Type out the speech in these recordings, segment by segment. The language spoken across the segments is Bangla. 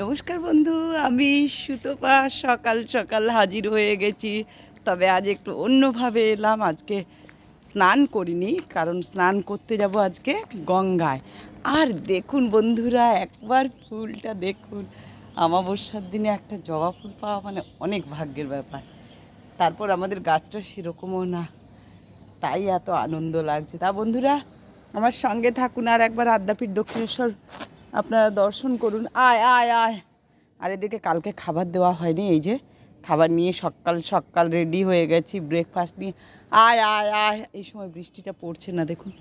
নমস্কার বন্ধু, আমি সুতপা। সকাল সকাল হাজির হয়ে গেছি, তবে আজ একটু অন্যভাবে এলাম। আজকে স্নান করিনি, কারণ স্নান করতে যাব আজকে গঙ্গায়। আর দেখুন বন্ধুরা, একবার ফুলটা দেখুন। আমাবস্যার দিনে একটা জবা ফুল পাওয়া মানে অনেক ভাগ্যের ব্যাপার। তারপর আমাদের গাছটা সেরকমও না, তাই এত আনন্দ লাগছে। তা বন্ধুরা, আমার সঙ্গে থাকুন আর একবার আদ্যাপীঠ দক্ষিণেশ্বর আপনারা দর্শন করুন। আয় আয় আয়। আর এদিকে কালকে খাবার দেওয়া হয়নি, এই যে খাবার নিয়ে সকাল সকাল রেডি হয়ে গেছি ব্রেকফাস্ট নিয়ে। আয় আয় আয়। এই সময় বৃষ্টিটা পড়ছে না, দেখুন।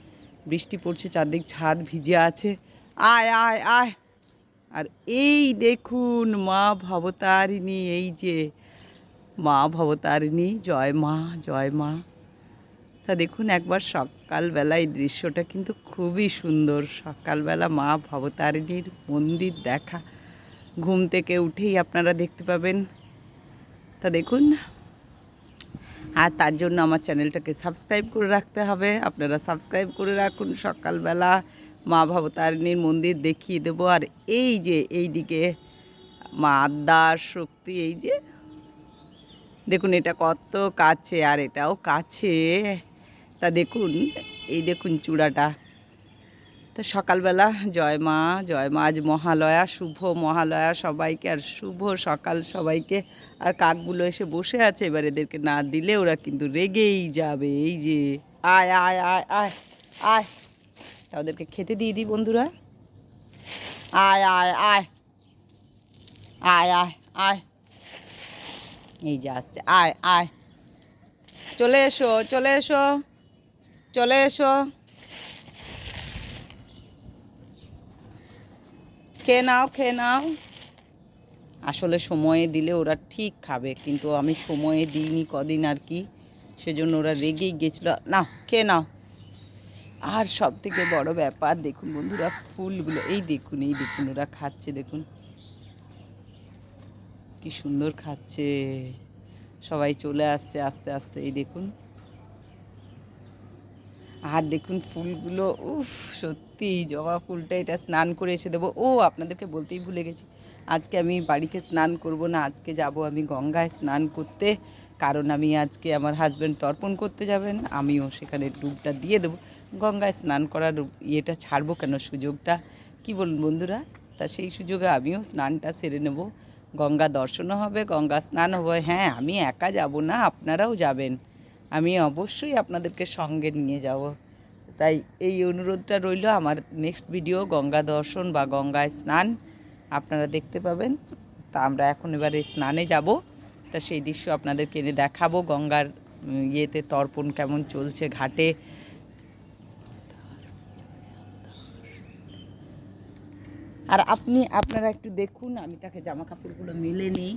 বৃষ্টি পড়ছে, চারদিক ছাদ ভিজে আছে। আয় আয় আয়। আর এই দেখুন মা ভবতারিণী, এই যে মা ভবতারিণী, জয় মা জয় মা। তা দেখুন, একবার সকালবেলা এই দৃশ্যটা কিন্তু খুবই সুন্দর। সকালবেলা মা ভবতারিণীর মন্দির দেখা। ঘুম থেকে উঠেই আপনারা দেখতে পাবেন। তা দেখুন, আর তার জন্য আমার চ্যানেলটাকে সাবস্ক্রাইব করে রাখতে হবে। আপনারা সাবস্ক্রাইব করে রাখুন। সকালবেলা মা ভবতারিণীর মন্দির দেখিয়ে দেবো। আর এই যে এই দিকে মা আদ্যার শক্তি, এই যে, দেখুন এটা কত কাছে, আর এটাও কাছে। তা দেখুন, এই দেখুন চূড়াটা। তা সকালবেলা, জয় মা জয় মা, আজ মহালয়া, শুভ মহালয়া সবাইকে, আর শুভ সকাল সবাইকে। আর কাকগুলো এসে বসে আছে, এবার এদেরকে না দিলে ওরা কিন্তু রেগেই যাবে, এই যে। আয় আয় আয় আয় আয়। তা ওদেরকে খেতে দিয়ে দিই, বন্ধুরা। আয় আয় আয়। আয় আয় আয়। এই যে আসছে, আয় আয়। চলে এসো চলে এসো। চলে এসো। খেয়ে নাও খেয়ে নাও। আসলে সময়ে দিলে ওরা ঠিক খাবে, কিন্তু আমি সময়ে দিইনি কদিন আর কি, সেজন্য ওরা রেগেই গেছিল। না, খেয়ে নাও। আর সব থেকে বড় ব্যাপার, দেখুন বন্ধুরা, ফুলগুলো, এই দেখুন এই দেখুন, ওরা খাচ্ছে, দেখুন। কি সুন্দর খাচ্ছে। সবাই চলে আসছে, আস্তে আস্তে, এই দেখুন। আর দেখুন ফুলগুলো, উফ, সত্যি জবা ফুলটা এটা স্নান করে এসে দেবো। ও, আপনাদেরকে বলতেই ভুলে গেছি। আজকে আমি বাড়িতে স্নান করব না, আজকে যাব আমি গঙ্গায় স্নান করতে। কারণ আমি আজকে আমার হাজব্যান্ড তর্পণ করতে যাবেন, আমিও সেখানে ডুবটা দিয়ে দেবো। গঙ্গায় স্নান করার ইয়েটা ছাড়বো কেন সুযোগটা? কি বলুন বন্ধুরা? তা সেই সুযোগে আমিও স্নানটা সেরে নেব। গঙ্গা দর্শনও হবে, গঙ্গা স্নান হবে। হ্যাঁ আমি একা যাব না, আপনারাও যাবেন। আমি অবশ্যই আপনাদেরকে সঙ্গে নিয়ে যাব। তাই এই অনুরোধটা রইল আমার নেক্সট ভিডিও গঙ্গা দর্শন বা গঙ্গায় স্নান। আপনারা দেখতে পাবেন। তা আমরা এখন এবারে স্নানে যাব। তা সেই দৃশ্য আপনাদেরকে এনে দেখাবো, গঙ্গার ইয়েতে তর্পণ কেমন চলছে ঘাটে। আর আপনি, আপনারা একটু দেখুন, আমি তাকে জামা কাপড়গুলো মেলে নিই।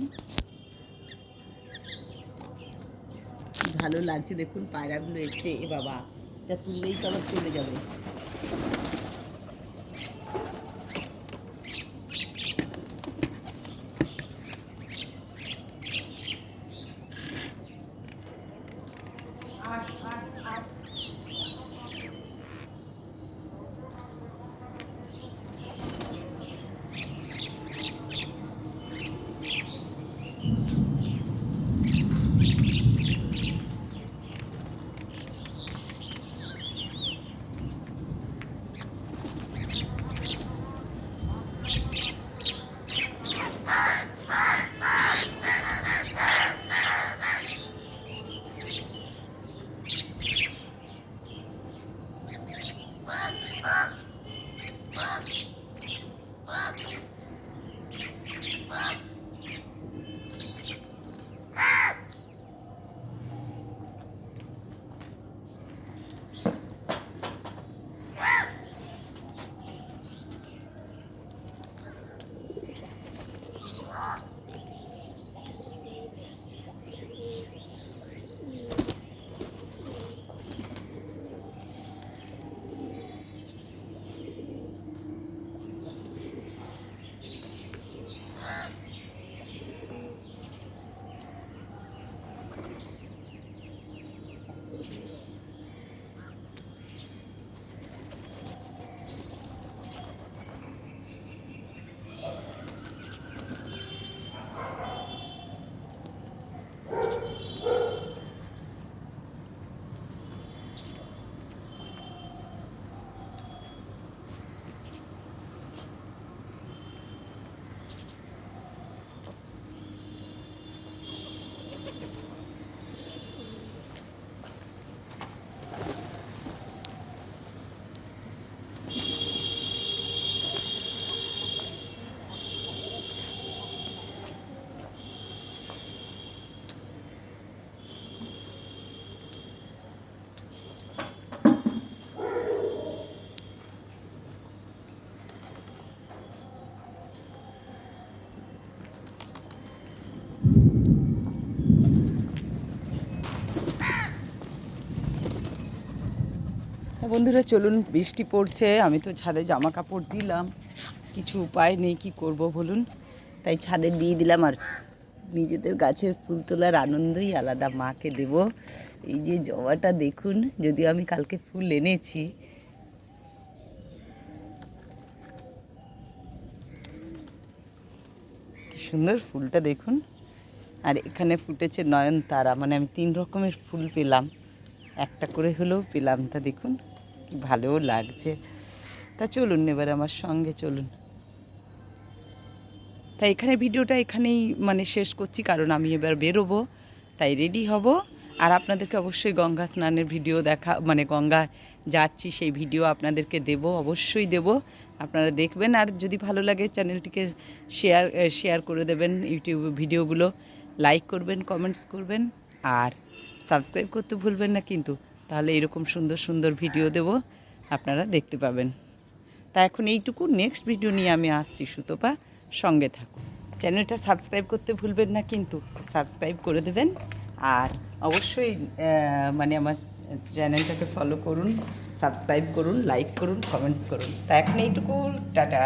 ভালো লাগছে দেখুন পায়রাগুলো এসছে। এ বাবা এটা তুললেই তো আবার চলে যাবে। বন্ধুরা, চলুন বৃষ্টি পড়ছে, আমি তো ছাদে জামা কাপড় দিলাম। কিছু উপায় নেই, কি করব বলুন? তাই ছাদে দিয়ে দিলাম আর নিজেদের গাছের ফুল তোলার আনন্দই আলাদা, মাকে দেব। এই যে জবাটা দেখুন, যদিও আমি কালকে ফুল এনেছি। কি সুন্দর ফুলটা দেখুন। আর এখানে ফুটেছে নয়নতারা মানে আমি তিন রকমের ফুল পেলাম। একটা করে হলেও পেলাম তা দেখুন। কি ভালোও লাগছে। তা চলুন এবার আমার সঙ্গে চলুন। তাই এখানে ভিডিওটা এখানেই মানে শেষ করছি, কারণ আমি এবার বেরোবো, তাই রেডি হব। আর আপনাদেরকে অবশ্যই গঙ্গা স্নানের ভিডিও দেখা মানে গঙ্গা যাচ্ছি, সেই ভিডিও আপনাদেরকে দেব, অবশ্যই দেব। আপনারা দেখবেন, আর যদি ভালো লাগে চ্যানেলটিকে শেয়ার শেয়ার করে দেবেন ইউটিউব ভিডিওগুলো। লাইক করবেন কমেন্টস করবেন, আর সাবস্ক্রাইব করতে ভুলবেন না কিন্তু। তাহলে এরকম সুন্দর সুন্দর ভিডিও দেব। আপনারা দেখতে পাবেন। তা এখন এইটুকু। নেক্সট ভিডিও নিয়ে আমি আসছি সুতপা। সঙ্গে থাকুন। চ্যানেলটা সাবস্ক্রাইব করতে ভুলবেন না, কিন্তু সাবস্ক্রাইব করে দেবেন। আর অবশ্যই মানে আমার চ্যানেলটাকে ফলো করুন সাবস্ক্রাইব করুন লাইক করুন কমেন্টস করুন। তা এখন এইটুকু। টাটা!